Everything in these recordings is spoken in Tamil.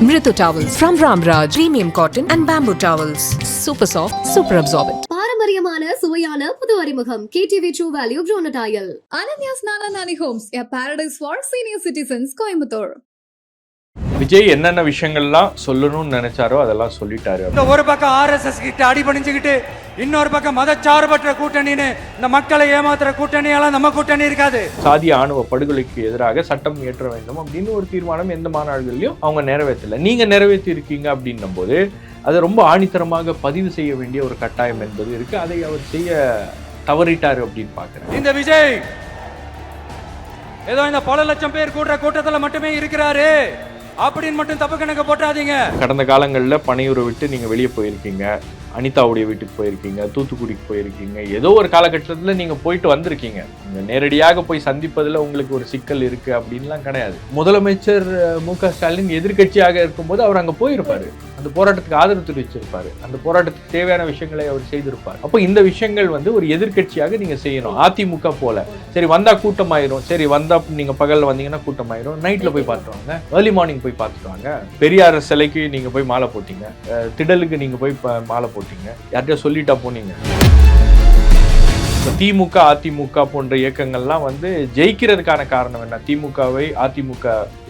Mritu towels from Ramraj, premium cotton and bamboo towels. Super soft, super absorbent. பாரம்பரியமான சுவையான புது அறிமுகம் கேடிவி ட்ரூ வேல்யூ ப்ரோனடாயல் Ananya's Nana Nani Homes, a paradise for senior citizens, Coimbatore. Vijay என்னென்ன விஷயங்கள்லாம் சொல்லணும்னு நினைச்சாரோ அதெல்லாம் சொல்லிட்டாரு இந்த ஒரு பக்கம் ஆர்எஸ்எஸ் கிட்ட அடிபணிஞ்சுக்கிட்டு இன்னொரு பக்கம் மதச்சார்பற்ற கூட்டணின்னு இந்த மக்களை ஏமாத்துற கூட்டணியெல்லாம் நம்ம கூட்டணி இருக்காது. சாதி ஆணவ படுகொலைக்கு எதிராக சட்டம் இயற்ற வேண்டும் அப்படின்னு ஒரு தீர்மானம் எந்த மாநாடுகள்லையும் அவங்க நிறைவேற்றல. நீங்க நிறைவேற்றி இருக்கீங்க அப்படின்னும் போது அதை ரொம்ப ஆணித்தரமாக பதிவு செய்ய வேண்டிய ஒரு கட்டாயம் என்பது இருக்கு. அதை அவர் செய்ய தவறிட்டாரு அப்படின்னு பாக்குறேன் இந்த விஜய் ஏதோ இந்த பல லட்சம் பேர் கூடுற கூட்டத்துல மட்டுமே இருக்கிறாரு. அப்படின்னு மட்டும் தப்பு கணக்கு போட்டாதீங்க. கடந்த காலங்களில் பனையூரை விட்டு நீங்கள் வெளியே போயிருக்கீங்க. அனிதாவுடைய வீட்டுக்கு போயிருக்கீங்க தூத்துக்குடிக்கு போயிருக்கீங்க. ஏதோ ஒரு காலகட்டத்தில் நீங்கள் போயிட்டு வந்திருக்கீங்க. நீங்கள் நேரடியாக போய் சந்திப்பதில் உங்களுக்கு ஒரு சிக்கல் இருக்கு அப்படின்லாம் கிடையாது. முதலமைச்சர் மு க ஸ்டாலின் எதிர்க்கட்சியாக இருக்கும்போது அவர் அங்கே போயிருப்பாரு. அந்த போராட்டத்துக்கு ஆதரவு தெரிவிச்சிருப்பாரு அந்த போராட்டத்துக்கு தேவையான விஷயங்களை அவர் செய்திருப்பார். அப்போ இந்த விஷயங்கள் வந்து ஒரு எதிர்க்கட்சியாக நீங்க செய்யணும். அதிமுக போல. சரி வந்தா கூட்டமாயிரும். சரி வந்தா நீங்க பகல்ல வந்தீங்கன்னா கூட்டமாயிரும். நைட்ல போய் பார்த்துருவாங்க. ஏர்லி மார்னிங் போய் பார்த்துருவாங்க. பெரியார் சிலைக்கு நீங்க போய் மாலை போட்டீங்க. திடலுக்கு நீங்க போய் மாலை போட்டீங்க. யார்கிட்ட சொல்லிட்டா போனீங்க. திமுக அதிமுக போன்ற இயக்கங்கள்லாம் வந்து ஜெயிக்கிறதுக்கான காரணம் என்ன? திமுகவை அதிமுக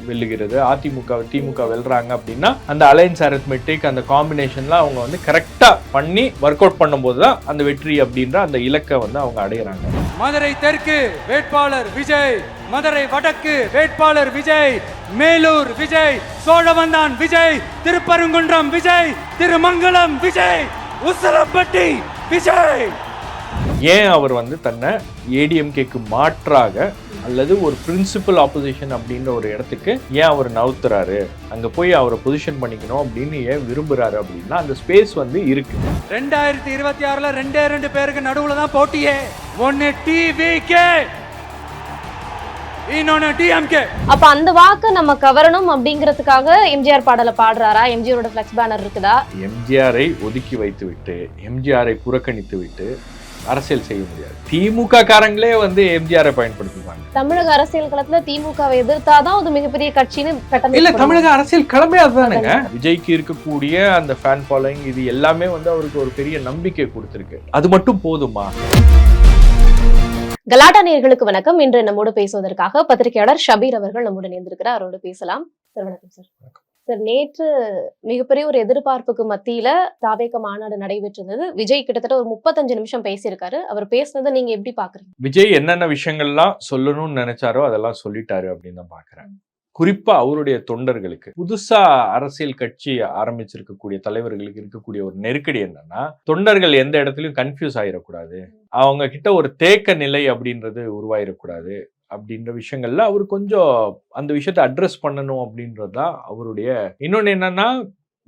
வெல்லுகிறது. அதிமுக திமுக வெல்றாங்க அப்படின்னா அந்த அலைன்ஸ் அரித்மெட்டிக் அந்த காம்பினேஷன்லாம் அவங்க வந்து கரெக்டா பண்ணி ஒர்க் அவுட் பண்ணும்போது தான் அந்த வெற்றி அப்படின்ற அந்த இலக்கை வந்து அவங்க அடையிறாங்க. மதுரை தெற்கு வேட்பாளர் விஜய் மதுரை வடக்கு வேட்பாளர் விஜய் மேலூர் விஜய் சோழவந்தான் விஜய் திருப்பரங்குன்றம் விஜய் திருமங்கலம் விஜய் உசலப்பட்டி விஜய்! ஏன் அவர் வந்து தன்னை ஏடிஎம்கேக்கு மாற்றாக அல்லது ஒரு பிரின்சிபல் ஆப்போசிஷன் அப்படின்ற ஒரு இடத்துக்கு ஏன் அவர் நவுத்துறாரு? அங்க போய் அவரை பொசிஷன் பண்ணிக்கணும் அப்படின்னு ஏன் விரும்புறாரு அப்படின்னா அந்த ஸ்பேஸ் வந்து இருக்கு. ரெண்டாயிரத்தி இருபத்தி ஆறுல ரெண்டே ரெண்டு பேருக்கு நடுவுல தான் போட்டியே. ஒன்னு டிவிகே இன்னொன்னு டிஎம்கே அப்ப அந்த வாக்கு நம்ம கவரணும் அப்படிங்கிறதுக்காக எம்ஜிஆர் பாடலை பாடுறாரா? எம்ஜிஆரோட ஃபிளெக்ஸ் பேனர் இருக்குதா? எம்ஜிஆரை ஒதுக்கி வைத்து விட்டு எம்ஜிஆரை புறக்கணித்து விட்டு அரசியல் செய்ய முடியாது. திமுக காரங்களே வந்து எம்ஜிஆரை பயன்படுத்துவாங்க தமிழக அரசியல் களத்துல திமுகவை எதிர்த்தாதான் அது மிகப்பெரிய கட்சின்னு இல்ல தமிழக அரசியல் கிளம்பே அதுதானுங்க. விஜய்க்கு இருக்கக்கூடிய அந்த ஃபேன் ஃபாலோயிங் இது எல்லாமே வந்து அவருக்கு ஒரு பெரிய நம்பிக்கை கொடுத்திருக்கு. அது மட்டும் போதுமா? கலாட்டா நேயர்களுக்கு வணக்கம். இன்று நம்மோடு பேசுவதற்காக பத்திரிகையாளர் ஷபீர் அவர்கள் நம்முடன் இணைந்திருக்கிறார். அவரோடு பேசலாம். வணக்கம் சார். சார் நேற்று மிகப்பெரிய ஒரு எதிர்பார்ப்புக்கு மத்தியில தாவேக மாநாடு நடைபெற்றிருந்தது. விஜய் கிட்டத்தட்ட ஒரு முப்பத்தஞ்சு நிமிஷம் பேசியிருக்காரு. அவர் பேசுனதை நீங்க எப்படி பாக்குறீங்க? விஜய் என்னென்ன விஷயங்கள்லாம் சொல்லணும்னு நினைச்சாரோ அதெல்லாம் சொல்லிட்டாரு அப்படின்னு தான் பாக்குறேன். குறிப்பா அவருடைய தொண்டர்களுக்கு. புதுசா அரசியல் கட்சி ஆரம்பிச்சிருக்கக்கூடிய தலைவர்களுக்கு இருக்கக்கூடிய ஒரு நெருக்கடி என்னன்னா தொண்டர்கள் எந்த இடத்துலயும் கன்ஃபியூஸ் ஆயிடக்கூடாது அவங்க கிட்ட ஒரு தேக்க நிலை அப்படின்றது உருவாயிடக்கூடாது அப்படின்ற விஷயங்கள்ல அவர் கொஞ்சம் அந்த விஷயத்தை அட்ரஸ் பண்ணணும் அப்படின்றது தான் அவருடைய. இன்னொன்று என்னன்னா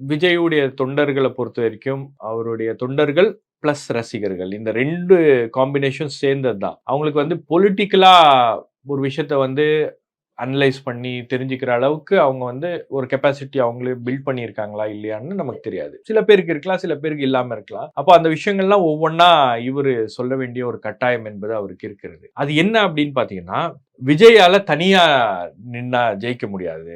விஜயுடைய தொண்டர்களை பொறுத்த வரைக்கும் அவருடைய தொண்டர்கள் ப்ளஸ் ரசிகர்கள். இந்த ரெண்டு காம்பினேஷன் சேர்ந்தது தான் அவங்களுக்கு வந்து பொலிட்டிக்கலா ஒரு விஷயத்த வந்து அனலைஸ் பண்ணி தெரிஞ்சுக்கிற அளவுக்கு அவங்க வந்து ஒரு கெப்பாசிட்டி அவங்களே பில்ட் பண்ணியிருக்காங்களா இல்லையான்னு நமக்கு தெரியாது. சில பேருக்கு இருக்கலாம் சில பேருக்கு இல்லாம இருக்கலாம். அப்போ அந்த விஷயங்கள்லாம் ஒவ்வொன்றா இவர் சொல்ல வேண்டிய ஒரு கட்டாயம் என்பது அவருக்கு இருக்கிறது. அது என்ன அப்படின்னு பாத்தீங்கன்னா விஜயால தனியா நின்னா ஜெயிக்க முடியாது.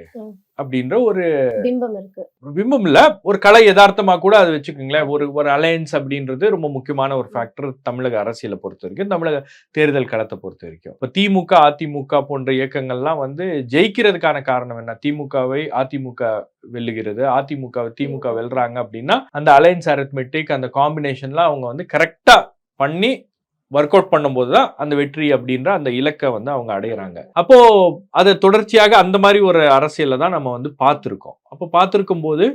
அப்படின்ற ஒரு பிம்பம் இருக்கு. ஒரு பிம்பம் இல்ல ஒரு கலை யதார்த்தமா கூட அது வச்சுக்கோங்களேன். ஒரு ஒரு அலையன்ஸ் அப்படின்றது ரொம்ப முக்கியமான ஒரு ஃபேக்டர் தமிழக அரசியலை பொறுத்த வரைக்கும் தமிழக தேர்தல் களத்தை பொறுத்த வரைக்கும். இப்ப திமுக அதிமுக போன்ற இயக்கங்கள்லாம் வந்து ஜெயிக்கிறதுக்கான காரணம் என்ன? திமுகவை அதிமுக வெல்லுகிறது. அதிமுக திமுக வெல்றாங்க அப்படின்னா அந்த அலையன்ஸ் அரித்மெட்டிக் அந்த காம்பினேஷன்ல அவங்க வந்து கரெக்டா பண்ணி ஒர்க் அவுட் பண்ணும்போது தான் அந்த வெற்றி அப்படின்ற அந்த இலக்கை வந்து அவங்க அடையிறாங்க. அப்போ அதை தொடர்ச்சியாக அந்த மாதிரி ஒரு அரசியலை தான் நம்ம வந்து பார்த்துருக்கோம். அப்போ பார்த்துருக்கும் போது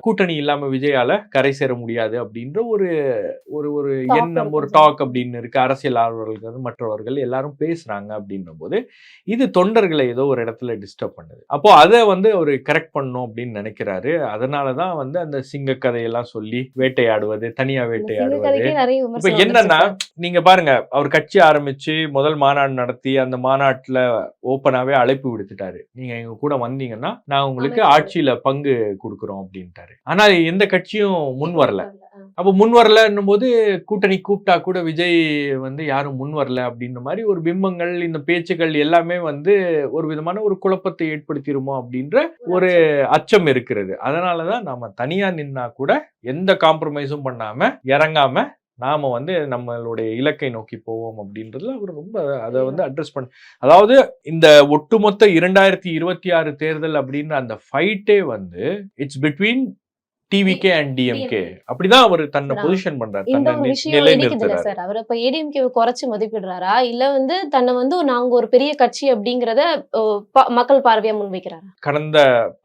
கூட்டணி இல்லாம விஜயால கரை சேர முடியாது அப்படின்ற ஒரு ஒரு ஒரு எண்ணம் ஒரு. டாக் அப்படின்னு இருக்கு அரசியல் ஆர்வலர்கள் மற்றவர்கள் எல்லாரும் பேசுறாங்க அப்படின்னும் போது இது தொண்டர்களை ஏதோ ஒரு இடத்துல டிஸ்டர்ப் பண்ணுது அப்போ அதை வந்து அவர் கரெக்ட் பண்ணணும் அப்படின்னு நினைக்கிறாரு அதனாலதான் வந்து அந்த சிங்க கதையெல்லாம் சொல்லி வேட்டையாடுவது தனியா வேட்டையாடுவது இப்ப என்னன்னா. நீங்க பாருங்க அவர் கட்சி ஆரம்பிச்சு முதல் மாநாடு நடத்தி அந்த மாநாட்டுல ஓப்பனாவே அழைப்பு விடுத்துட்டாரு நீங்க எங்க கூட வந்தீங்கன்னா நான் உங்களுக்கு. ஆட்சியில பங்கு கொடுக்குறோம் அப்படின்ட்டாரு. ஆனா எந்த கட்சியும் முன் வரல. அப்போ முன் வரலன்னும் போது கூட்டணி கூப்பிட்டா கூட விஜய் வந்து யாரும் முன் வரல அப்படின்ற மாதிரி ஒரு பிம்பங்கள் இந்த பேச்சுக்கள் எல்லாமே வந்து ஒரு விதமான ஒரு குழப்பத்தை ஏற்படுத்திருமோ அப்படின்ற ஒரு அச்சம். இருக்கிறது. அதனாலதான் நாம தனியா நின்னா கூட எந்த காம்ப்ரமைஸும் பண்ணாம இறங்காம நாம வந்து நம்மளுடைய இலக்கை நோக்கி போவோம் அப்படின்றதுல அவர் ரொம்ப அதை வந்து அட்ரஸ் பண்ண அதாவது இந்த ஒட்டுமொத்த இரண்டாயிரத்தி இருபத்தி ஆறு தேர்தல் அப்படின்ற அந்த ஃபைட்டே வந்து it's between TVK and DMK அப்படிதான் அவர் தன்னை பொசிஷன் பண்றாரு இந்த ஒரு விஷயம் நிறுத்துறாரு சார் அவர் இப்ப ஏடிஎம்கே குறைச்சு மதிப்பிடுறாரா? இல்ல வந்து தன்னை வந்து நாங்க ஒரு பெரிய கட்சி அப்படிங்கறத மக்கள் பார்வையா முன்வைக்கிறாரா? கடந்த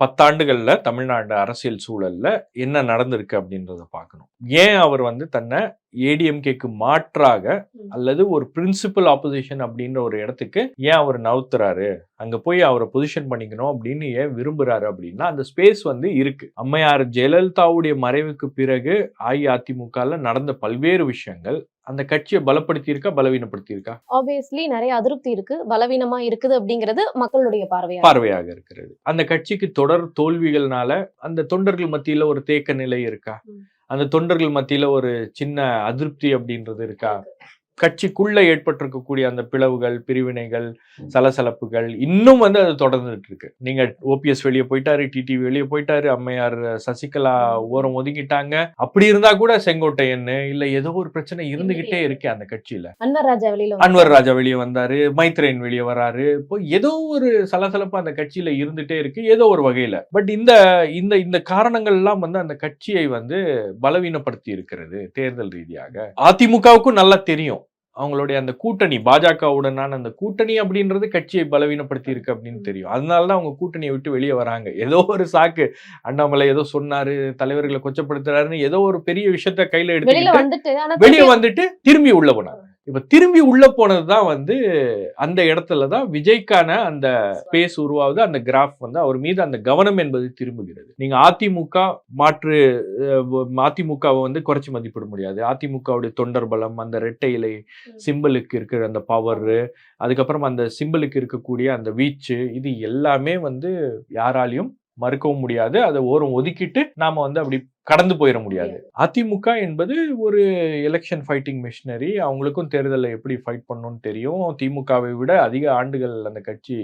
பத்தாண்டுகள்ல தமிழ்நாடு அரசியல் சூழல்ல என்ன நடந்திருக்கு அப்படின்றத பார்க்கணும். ஏன் அவர் வந்து தன்னை ஏடிஎம்கேக்கு மாற்றாக. அல்லது ஒரு பிரின்சிபல் ஆப்போசிஷன் அப்படின்ற ஒரு இடத்துக்கு ஏன் அவர் நவுத்துறாரு? அங்க போய் அவரை பொசிஷன் பண்ணிக்கணும் அப்படின்னு ஏன் விரும்புறாரு அப்படின்னா அந்த ஸ்பேஸ் வந்து இருக்கு. அம்மையார் ஜெயலலிதாவுடைய மறைவுக்கு பிறகு அஇஅதிமுகல நடந்த பல்வேறு விஷயங்கள் அந்த கட்சியை பலப்படுத்தி இருக்கா பலவீனப்படுத்தி இருக்கா ஆப்வியஸ்லி நிறைய அதிருப்தி இருக்கு பலவீனமா இருக்குது அப்படிங்கிறது மக்களுடைய பார்வையா பார்வையாக இருக்கிறது. அந்த கட்சிக்கு தொடர் தோல்விகள்னால அந்த தொண்டர்கள் மத்தியில ஒரு தேக்க நிலை இருக்கா. அந்த தொண்டர்கள் மத்தியில ஒரு சின்ன அதிருப்தி அப்படின்றது இருக்கா? கட்சிக்குள்ள ஏற்பட்டிருக்கக்கூடிய அந்த பிளவுகள் பிரிவினைகள் சலசலப்புகள் இன்னும் வந்து அது தொடர்ந்துட்டு இருக்கு நீங்க ஓபிஎஸ் வெளியே போயிட்டாரு டிடி வெளியே போயிட்டாரு அம்மையார் சசிகலா ஓரம் ஒதுங்கிட்டாங்க அப்படி இருந்தா கூட செங்கோட்டையன் இல்ல ஏதோ ஒரு பிரச்சனை இருந்துகிட்டே இருக்கு அந்த கட்சியில. அன்வர் ராஜா வந்து- அன்வர் ராஜா வெளியே வந்தாரு மைத்ரேயன் வெளியே வராரு இப்போ ஏதோ ஒரு சலசலப்பு அந்த கட்சியில இருந்துட்டே இருக்கு ஏதோ ஒரு வகையில. பட் இந்த இந்த இந்த காரணங்கள் எல்லாம் வந்து அந்த கட்சியை வந்து பலவீனப்படுத்தி இருக்கிறது தேர்தல் ரீதியாக. அதிமுகவுக்கும் நல்லா தெரியும். அவங்களுடைய அந்த கூட்டணி பாஜகவுடனான அந்த கூட்டணி அப்படின்றது கட்சியை பலவீனப்படுத்தி இருக்கு அப்படின்னு தெரியும். அதனால தான் அவங்க கூட்டணியை விட்டு வெளியே வராங்க. ஏதோ ஒரு சாக்கு அண்ணாமலை ஏதோ சொன்னாரு தலைவர்களை கொச்சப்படுத்துறாருன்னு ஏதோ ஒரு பெரிய விஷயத்த கையில எடுத்து வெளியே வந்துட்டு திரும்பி உள்ள போனாங்க இப்ப திரும்பி உள்ள போனது தான் வந்து அந்த இடத்துல தான் விஜய்க்கான அந்த ஸ்பேஸ் உருவாகுது அந்த கிராஃப் வந்து அவர் மீது அந்த கவனம் என்பது திரும்புகிறது. நீங்க அதிமுக மாற்று அதிமுகவை வந்து குறைச்சி மதிப்பிட முடியாது. அதிமுகவுடைய தொண்டர் பலம் அந்த ரெட்டை இலை சிம்பிளுக்கு இருக்கிற அந்த பவர் அதுக்கப்புறம் அந்த சிம்பிளுக்கு இருக்கக்கூடிய அந்த வீச்சு இது எல்லாமே வந்து யாராலையும் மறுக்கவும் முடியாது. அதை ஓரம் ஒதுக்கிட்டு நாம வந்து அப்படி கடந்து போயிட முடியாது. அதிமுக என்பது ஒரு எலெக்ஷன் ஃபைட்டிங் மிஷினரி அவங்களுக்கும் தேர்தலில் எப்படி ஃபைட் பண்ணணும்னு தெரியும். திமுகவை விட அதிக ஆண்டுகள் அந்த கட்சி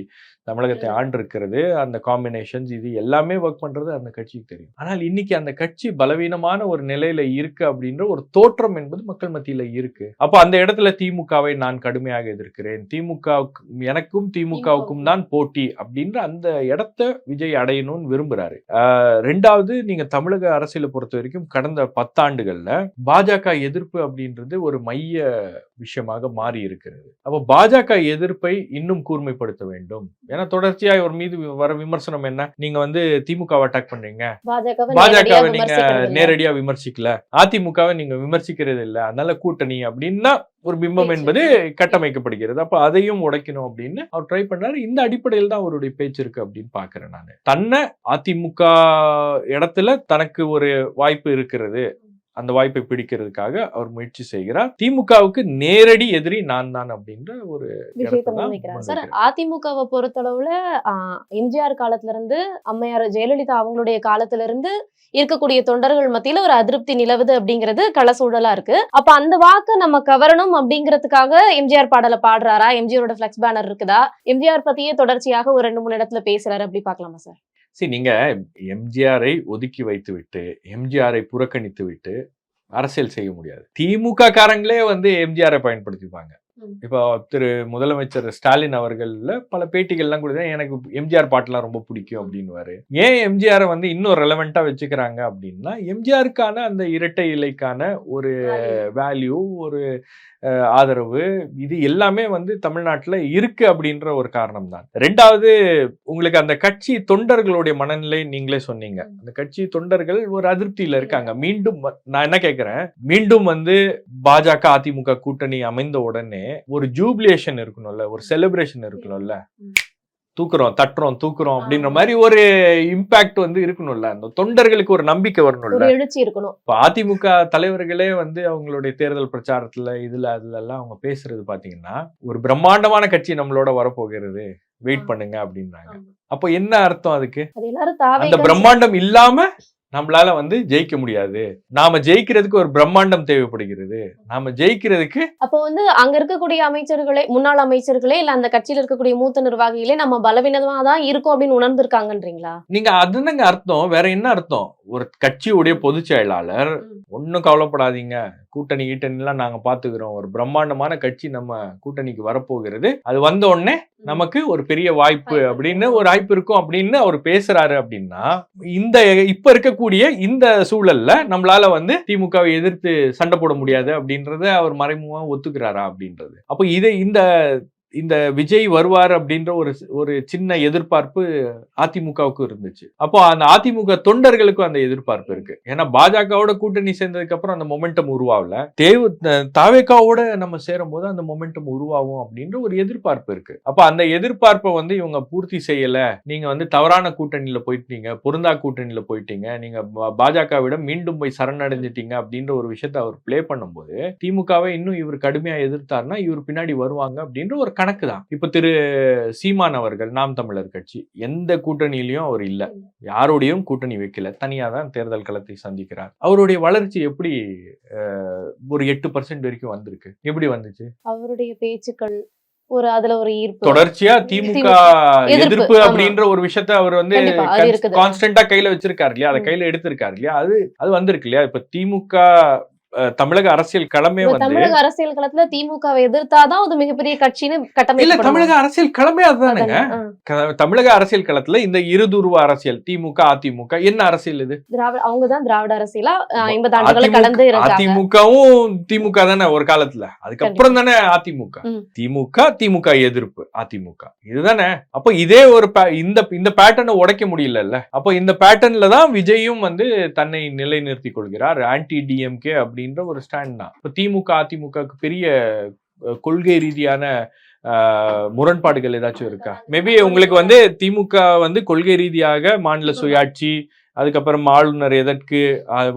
தமிழகத்தை ஆண்டிருக்கிறது. அந்த காம்பினேஷன்ஸ் இது எல்லாமே ஒர்க் பண்றது அந்த கட்சிக்கு தெரியும். ஆனால் இன்னைக்கு அந்த கட்சி பலவீனமான ஒரு நிலையில இருக்கு அப்படின்ற ஒரு தோற்றம் என்பது மக்கள் மத்தியில இருக்கு. அப்போ அந்த இடத்துல திமுகவை நான் கடுமையாக எதிர்க்கிறேன். திமுக எனக்கும் திமுகவுக்கும் தான் போட்டி அப்படின்ற அந்த இடத்த விஜய் அடையணும்னு விரும்புறாரு. ரெண்டாவது நீங்க தமிழக அரசியலை பொறுத்த வரைக்கும் கடந்த பத்தாண்டுகள்ல பாஜக எதிர்ப்பு அப்படின்றது ஒரு மைய விஷயமாக மாறி இருக்கிறது அப்போ பாஜக எதிர்ப்பை இன்னும் கூர்மைப்படுத்த வேண்டும். ஏன்னா தொடர்ச்சியா இவர் மீது வர விமர்சனம் என்ன? நீங்க வந்து திமுகவை அட்டாக் பண்றீங்க. பாஜகவை நீங்க. நேரடியா விமர்சிக்கல. அதிமுகவை நீங்க விமர்சிக்கிறது இல்ல. அதனால கூட்டணி அப்படின்னா ஒரு பிம்பம். என்பது கட்டமைக்கப்படுகிறது. அப்ப அதையும் உடைக்கணும் அப்படின்னு அவர் ட்ரை பண்ணாரு. இந்த அடிப்படையில் தான் அவருடைய பேச்சு இருக்கு அப்படின்னு பாக்குறேன் நான். தன்னை அதிமுக இடத்துல தனக்கு ஒரு வாய்ப்பு இருக்கிறது. அந்த வாய்ப்பை பிடிக்கிறதுக்காக அவர் முயற்சி செய்கிறார். திமுகவுக்கு நேரடி எதிரி நான் தான் அப்படின்ற ஒரு விஷயத்தை முன்வைக்கிறார். சார். அதிமுகவை பொறுத்தளவுல எம்ஜிஆர் காலத்துல இருந்து அம்மையார் ஜெயலலிதா அவங்களுடைய காலத்துல இருந்து இருக்கக்கூடிய தொண்டர்கள் மத்தியில ஒரு அதிருப்தி நிலவுது அப்படிங்கிறது களசூழலா இருக்கு. அப்ப அந்த வாக்க நம்ம கவரணும் அப்படிங்கிறதுக்காக எம்ஜிஆர் பாடலை பாடுறாரா? எம்ஜிஆரோட பிளெக்ஸ் பேனர் இருக்குதா? எம்ஜிஆர் பத்தியே தொடர்ச்சியாக ஒரு ரெண்டு மூணு இடத்துல பேசுறாரு. அப்படி பார்க்கலாமா சார்? சரி நீங்க எம்ஜிஆரை ஒதுக்கி வைத்து விட்டு எம்ஜிஆரை புறக்கணித்து விட்டு அரசியல் செய்ய முடியாது. திமுக காரங்களே வந்து எம்ஜிஆரை பயன்படுத்திப்பாங்க. இப்போ திரு முதலமைச்சர் ஸ்டாலின் அவர்கள்ல பல பேட்டிகள்லாம் கொடுத்தா எனக்கு எம்ஜிஆர் பாட்டுலாம் ரொம்ப பிடிக்கும் அப்படின்னுவாரு. ஏன் எம்ஜிஆரை வந்து இன்னும் ரெலவெண்டா வச்சுக்கிறாங்க அப்படின்னா எம்ஜிஆருக்கான அந்த இரட்டை இலைக்கான ஒரு வேல்யூ ஒரு ஆதரவு இது எல்லாமே வந்து தமிழ்நாட்டுல இருக்கு அப்படின்ற ஒரு காரணம் தான் ரெண்டாவது உங்களுக்கு அந்த கட்சி தொண்டர்களுடைய மனநிலை நீங்களே சொன்னீங்க. அந்த கட்சி தொண்டர்கள் ஒரு அதிருப்தியில இருக்காங்க. மீண்டும் நான் என்ன கேக்குறேன்? மீண்டும் வந்து பாஜக அதிமுக கூட்டணி அமைந்த உடனே ஒரு ஜூபிலேஷன் இருக்கணும்ல ஒரு செலிப்ரேஷன் இருக்கணும்ல. தூக்குறோம் தட்டுறோம் தூக்குறோம் அப்படின்ற மாதிரி ஒரு இம்பாக்ட் வந்து இருக்கணும்ல. அந்த தொண்டர்களுக்கு ஒரு நம்பிக்கை வரணும்ல. எழுச்சி இருக்கணும். இப்போ அதிமுக தலைவர்களே வந்து அவங்களுடைய தேர்தல் பிரச்சாரத்துல இதுல அதுல எல்லாம் அவங்க பேசுறது பாத்தீங்கன்னா ஒரு பிரம்மாண்டமான கட்சி நம்மளோட வரப்போகிறது. வெயிட் பண்ணுங்க அப்படின்றாங்க. அப்போ என்ன அர்த்தம் அதுக்கு? அந்த பிரம்மாண்டம் இல்லாம நம்மளால வந்து ஜெயிக்க முடியாது. நாம ஜெயிக்கிறதுக்கு ஒரு பிரம்மாண்டம் தேவைப்படுகிறது. நாம ஜெயிக்கிறதுக்கு அப்போ வந்து அங்க இருக்கக்கூடிய அமைச்சர்களே முன்னாள் அமைச்சர்களே இல்ல அந்த கட்சியில இருக்கக்கூடிய மூத்த நிர்வாகிகளே நம்ம பலவீனமா தான் இருக்கோம் அப்படின்னு உணர்ந்திருக்காங்கன்றீங்களா? நீங்க அதுதாங்க அர்த்தம். வேற என்ன அர்த்தம்? ஒரு கட்சியுடைய பொதுச் செயலாளர் ஒன்றும் கவலைப்படாதீங்க. கூட்டணி கீட்டணிலாம் நாங்க பாத்துக்கிறோம். ஒரு பிரம்மாண்டமான கட்சி நம்ம கூட்டணிக்கு வரப்போகிறது. அது வந்த உடனே நமக்கு ஒரு பெரிய வாய்ப்பு அப்படின்னு ஒரு வாய்ப்பு இருக்கும் அப்படின்னு அவர் பேசுறாரு அப்படின்னா இந்த இப்ப இருக்கக்கூடிய இந்த சூழல்ல நம்மளால வந்து திமுகவை எதிர்த்து சண்டை போட முடியாது அப்படின்றத அவர் மறைமுகமா ஒத்துக்கிறாரா அப்படின்றது. அப்போ இதை இந்த இந்த விஜய் வருவார் அப்படின்ற ஒரு ஒரு சின்ன எதிர்பார்ப்பு அதிமுகவுக்கு இருந்துச்சு. அப்போ அந்த அதிமுக தொண்டர்களுக்கும் அந்த எதிர்பார்ப்பு இருக்கு. ஏன்னா பாஜகவோட கூட்டணி சேர்ந்ததுக்கு அப்புறம் அந்த மொமெண்டம் உருவாகல. தேவு தாவேக்காவோட நம்ம சேரும் போது அந்த மொமெண்டம் உருவாகும் அப்படின்ற ஒரு எதிர்பார்ப்பு இருக்கு. அப்போ அந்த எதிர்பார்ப்பை வந்து இவங்க பூர்த்தி செய்யல. நீங்க வந்து தவறான கூட்டணியில போயிட்டீங்க பொருந்தா கூட்டணியில போயிட்டீங்க நீங்க பாஜகவிடம் பாஜகவிட மீண்டும் போய் சரணடைஞ்சிட்டீங்க அப்படின்ற ஒரு விஷயத்த அவர் ப்ளே பண்ணும்போது திமுகவை இன்னும் இவர் கடுமையா எதிர்த்தாருன்னா இவர் பின்னாடி வருவாங்க அப்படின்ற ஒரு கணக்கு தான். இப்ப திரு சீமான் அவர்கள் நாம் தமிழர் கட்சி எந்த கூட்டணியிலயும் அவர் இல்ல. யாரோடையும் கூட்டணி வைக்கல. தனியா தான் தேர்தல் களத்தை சந்திக்கிறார். அவருடைய வளர்ச்சி எப்படி ஒரு எட்டு பர்சன்ட் வரைக்கும் வந்திருக்கு? எப்படி வந்துச்சு? அவருடைய பேச்சுக்கள் ஒரு அதுல ஒரு ஈர்ப்பு. தொடர்ச்சியா திமுக எதிர்ப்பு. அப்படின்ற ஒரு விஷயத்த அவர் வந்து. கான்ஸ்டன்டா கையில வச்சிருக்காரு இல்லையா? அதை. கையில எடுத்திருக்காரு இல்லையா? அது அது வந்திருக்கு இல்லையா? இப்ப திமுக தமிழக அரசியல் களமே வந்து தமிழக அரசியல் களத்துல திமுகவை எதிர்த்தாதான் அது மிகப்பெரிய கட்சின்னு இல்ல கட்டமைக்கப்படணும். தமிழக அரசியல் களமே அதுதானுங்க. தமிழக அரசியல் களத்துல இந்த இருதுருவ அரசியல் திமுக அதிமுக என்ன அரசியல் இது? திராவிட அவங்கதான் திராவிட அரசியலா ஐம்பது ஆண்டுகளை கடந்து அதிமுகவும் திமுக தானே ஒரு காலத்துல. அதுக்கப்புறம் தானே அதிமுக. திமுக திமுக எதிர்ப்பு அதிமுக. இதுதானே. அப்போ இதே ஒரு இந்த இந்த பேட்டர்னை உடைக்க முடியலல்ல? அப்போ இந்த பேட்டர்ன்ல தான் விஜயும் வந்து தன்னை நிலைநிறுத்திக் கொள்கிறார். ஆன்டி டிஎம்கே அப்படின்ற ஒரு ஸ்டாண்ட் தான். இப்போ திமுக அதிமுகவுக்கு பெரிய கொள்கை ரீதியான முரண்பாடுகள் ஏதாச்சும் இருக்கா? மேபி உங்களுக்கு வந்து திமுக வந்து கொள்கை ரீதியாக மாநில சுயாட்சி அதுக்கப்புறம் ஆளுநர் எதற்கு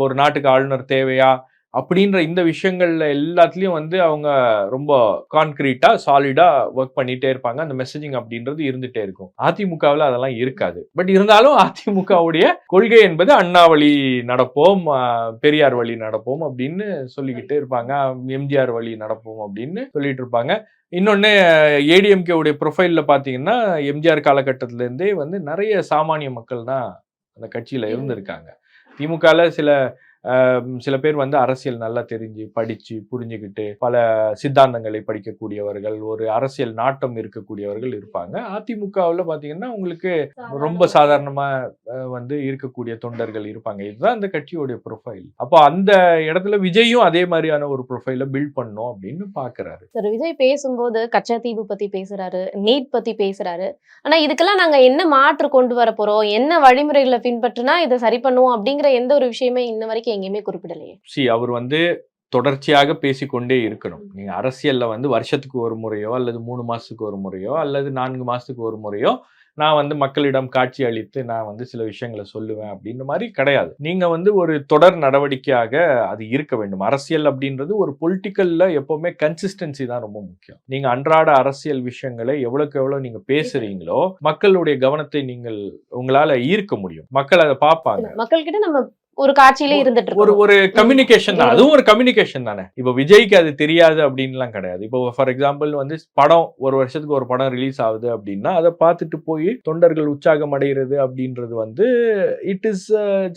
ஒரு நாட்டுக்கு ஆளுநர் தேவையா அப்படின்ற இந்த விஷயங்கள்ல எல்லாத்துலயும் வந்து அவங்க ரொம்ப கான்கிரீட்டா சாலிடா ஒர்க் பண்ணிட்டே இருப்பாங்க. அந்த மெசேஜிங் அப்படின்றது இருந்துட்டே இருக்கும். அதிமுகவில் அதெல்லாம் இருக்காது. பட் இருந்தாலும் அதிமுகவுடைய கொள்கை என்பது அண்ணா வழி நடப்போம் பெரியார் வழி நடப்போம் அப்படின்னு சொல்லிக்கிட்டே இருப்பாங்க. எம்ஜிஆர் வழி நடப்போம் அப்படின்னு சொல்லிட்டு இருப்பாங்க. இன்னொன்று ஏடிஎம்கே உடைய ப்ரொஃபைலில் பார்த்தீங்கன்னா எம்ஜிஆர் காலகட்டத்துல இருந்தே வந்து நிறைய சாமானிய மக்கள் தான் அந்த கட்சியில இருந்திருக்காங்க. திமுகல சில சில பேர் வந்து அரசியல் நல்லா தெரிஞ்சு படிச்சு புரிஞ்சுக்கிட்டு பல சித்தாந்தங்களை படிக்கக்கூடியவர்கள் ஒரு அரசியல் நாட்டம் இருக்கக்கூடியவர்கள் இருப்பாங்க. அதிமுகவில் பார்த்தீங்கன்னா உங்களுக்கு ரொம்ப சாதாரணமா அஹ், வந்து இருக்கக்கூடிய தொண்டர்கள் இருப்பாங்க. இதுதான் அந்த கட்சியோடைய ப்ரொஃபைல் அப்போ அந்த இடத்துல விஜயும் அதே மாதிரியான ஒரு ப்ரொஃபைல பில்ட் பண்ணும் அப்படின்னு பாக்குறாரு. சார் விஜய் பேசும்போது கச்சத்தீவு பத்தி பேசுறாரு நீட் பத்தி பேசுறாரு. ஆனா இதுக்கெல்லாம் நாங்க என்ன மாற்று கொண்டு வர போறோம்? என்ன வழிமுறைகளை பின்பற்றினா இதை சரி பண்ணுவோம் அப்படிங்கிற எந்த ஒரு விஷயமே இன்ன வரைக்கும் எங்கேயுமே குறிப்பிடலையே. சி அவர் வந்து தொடர்ச்சியாக பேசிக்கொண்டே இருக்கணும். நீங்க அரசியல்ல வந்து வருஷத்துக்கு ஒரு முறையோ அல்லது மூணு மாசத்துக்கு ஒரு முறையோ அல்லது நான்கு மாசத்துக்கு ஒரு முறையோ நான் வந்து மக்களிடம் காட்சி அளித்து நான் வந்து சில விஷயங்களை சொல்லுவேன் அப்படின்ற மாதிரி கிடையாது. நீங்க வந்து ஒரு தொடர் நடவடிக்கையாக அது இருக்க வேண்டும். அரசியல் அப்படின்றது ஒரு பொலிட்டிக்கல்ல எப்பவுமே கன்சிஸ்டன்சி தான் ரொம்ப முக்கியம். நீங்க அன்றாட அரசியல் விஷயங்களை எவ்வளவுக்கு எவ்வளவு நீங்க பேசுறீங்களோ மக்களுடைய கவனத்தை நீங்கள் உங்களால ஈர்க்க முடியும். மக்கள் அதை பார்ப்பாங்க. மக்கள்கிட்ட நம்ம ஒரு காட்சியிலே இருந்துட்டு ஒரு ஒரு கம்யூனிகேஷன் தான். அதுவும் ஒரு கம்யூனிகேஷன் தானே. இப்போ விஜய்க்கு அது தெரியாது அப்படின்லாம் கிடையாது. இப்போ ஃபார் எக்ஸாம்பிள் வந்து படம் ஒரு வருஷத்துக்கு ஒரு படம் ரிலீஸ் ஆகுது அப்படின்னா அதை பார்த்துட்டு போய் தொண்டர்கள் உற்சாகம் அடைகிறது அப்படின்றது வந்து it is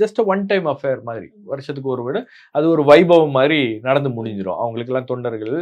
just one time affair மாதிரி. வருஷத்துக்கு ஒரு விட அது ஒரு வைபவம் மாதிரி நடந்து முடிஞ்சிடும் அவங்களுக்கெல்லாம் தொண்டர்கள்